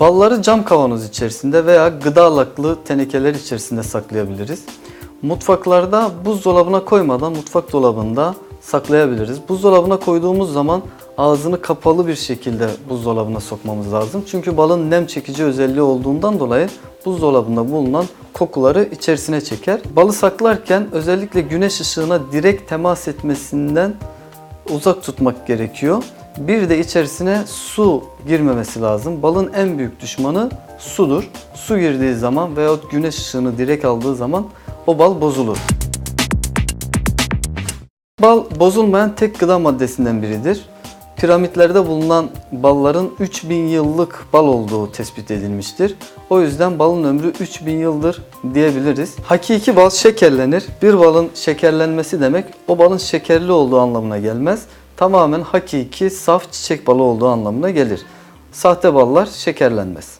Balları cam kavanoz içerisinde veya gıdalıklı tenekeler içerisinde saklayabiliriz. Mutfaklarda buzdolabına koymadan mutfak dolabında saklayabiliriz. Buzdolabına koyduğumuz zaman ağzını kapalı bir şekilde buzdolabına sokmamız lazım. Çünkü balın nem çekici özelliği olduğundan dolayı buzdolabında bulunan kokuları içerisine çeker. Balı saklarken özellikle güneş ışığına direkt temas etmesinden uzak tutmak gerekiyor. Bir de içerisine su girmemesi lazım. Balın en büyük düşmanı sudur. Su girdiği zaman veyahut güneş ışığını direkt aldığı zaman o bal bozulur. Bal bozulmayan tek gıda maddesinden biridir. Piramitlerde bulunan balların 3000 yıllık bal olduğu tespit edilmiştir. O yüzden balın ömrü 3000 yıldır diyebiliriz. Hakiki bal şekerlenir. Bir balın şekerlenmesi demek o balın şekerli olduğu anlamına gelmez. Tamamen hakiki, saf çiçek balı olduğu anlamına gelir. Sahte ballar şekerlenmez.